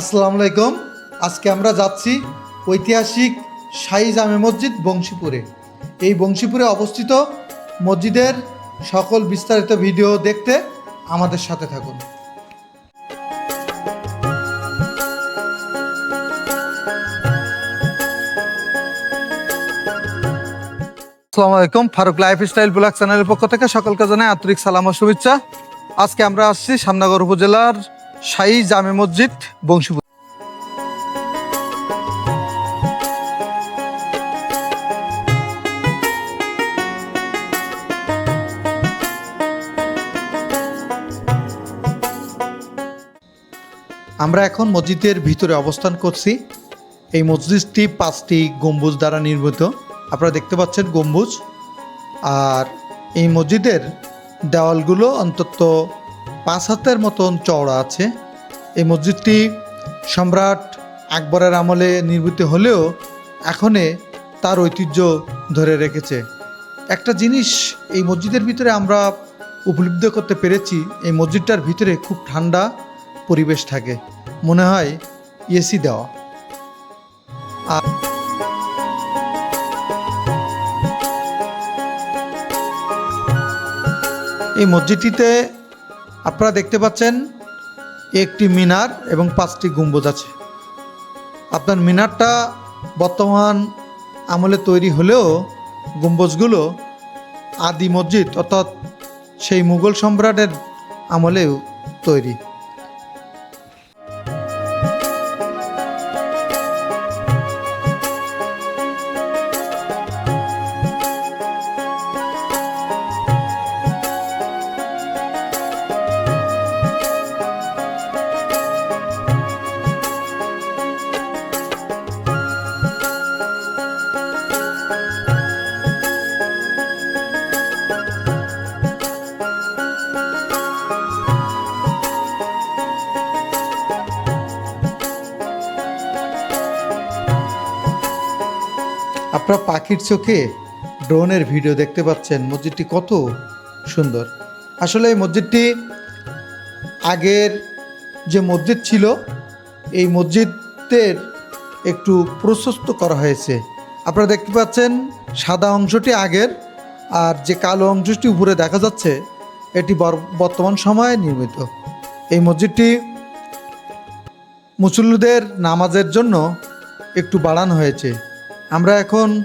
আসসালামু আলাইকুম। আজকে আমরা যাচ্ছি ঐতিহাসিক শাহী জামে মসজিদ বংশীপুরে। এই বংশীপুরে অবস্থিত মসজিদের সকল বিস্তারিত ভিডিও দেখতে আমাদের সাথে থাকুন। আসসালামু আলাইকুম, ফারুক লাইফ স্টাইল ব্লগ চ্যানেলের পক্ষ থেকে সকলকে জানাই আন্তরিক সালাম ও শুভেচ্ছা। আজকে আমরা আসছি সামনগর উপজেলার শাহী জামে মসজিদ, বংশীপুর। আমরা এখন মসজিদের ভিতরে অবস্থান করছি। এই মসজিদটি পাঁচটি গম্বুজ দ্বারা নির্মিত। আপনারা দেখতে পাচ্ছেন গম্বুজ। আর এই মসজিদের দেওয়ালগুলো অন্তত পাঁচ হাতের মতন চওড়া আছে। এই মসজিদটি সম্রাট আকবরের আমলে নির্মিত হলেও এখনে তার ঐতিহ্য ধরে রেখেছে। একটা জিনিস এই মসজিদের ভিতরে আমরা উপলব্ধি করতে পেরেছি, এই মসজিদটার ভিতরে খুব ঠান্ডা পরিবেশ থাকে, মনে হয় এসি দেওয়া। আর এই মসজিদটিতে আপনারা দেখতে পাচ্ছেন একটি মিনার এবং পাঁচটি গম্বুজ আছে। আপনার মিনারটা বর্তমান আমলে তৈরি হলেও গম্বুজগুলো আদি মসজিদ, অর্থাৎ সেই মুঘল সম্রাটের আমলেও তৈরি। আপনারা পাখির চোখে ড্রোনের ভিডিও দেখতে পাচ্ছেন। মসজিদটি কত সুন্দর। আসলে এই মসজিদটি আগের যে মসজিদ ছিল, এই মসজিদের একটু প্রশস্ত করা হয়েছে। আপনারা দেখতে পাচ্ছেন সাদা অংশটি আগের, আর যে কালো অংশটি উপরে দেখা যাচ্ছে, এটি বর- বর্তমান সময়ে নির্মিত। এই মসজিদটি মুসল্লিদের নামাজের জন্য একটু বাড়ানো হয়েছে। আমরা এখন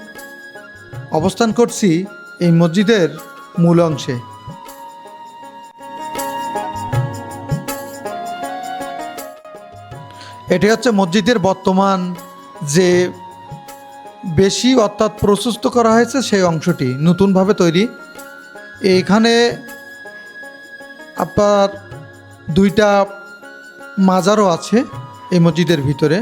অবস্থান করছি এই মসজিদের মূল অংশে। এটি হচ্ছে মসজিদের বর্তমান যে বেশি অর্থাৎ প্রশস্ত করা হয়েছে সেই অংশটি, নতুনভাবে তৈরি। এইখানে আপনার দুইটা মাজারও আছে এই মসজিদের ভিতরে।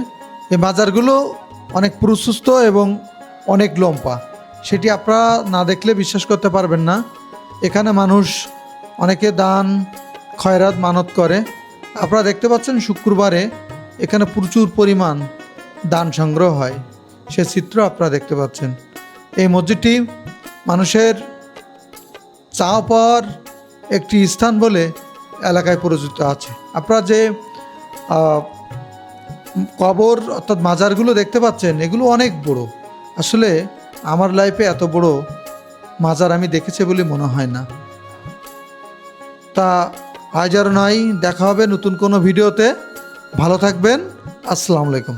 এই মাজারগুলো অনেক প্রশস্ত এবং অনেক লম্বা। সেটি আপনারা না দেখলে বিশ্বাস করতে পারবেন না। এখানে মানুষ অনেকে দান, খয়রাত, মানত করে। আপনারা দেখতে পাচ্ছেন শুক্রবারে এখানে প্রচুর পরিমাণ দান সংগ্রহ হয়। সে চিত্র আপনারা দেখতে পাচ্ছেন। এই মসজিদটি মানুষের চাওয়া পাওয়ার একটি স্থান বলে এলাকায় পরিচিত আছে। আপনারা যে কবর অর্থাৎ মাজারগুলো দেখতে পাচ্ছেন, এগুলো অনেক বড়। আসলে আমার লাইফে এত বড় মাজার আমি দেখেছি বলে মনে হয় না। তা আজ আর নয়, দেখা হবে নতুন কোনো ভিডিওতে। ভালো থাকবেন, আসসালামু আলাইকুম।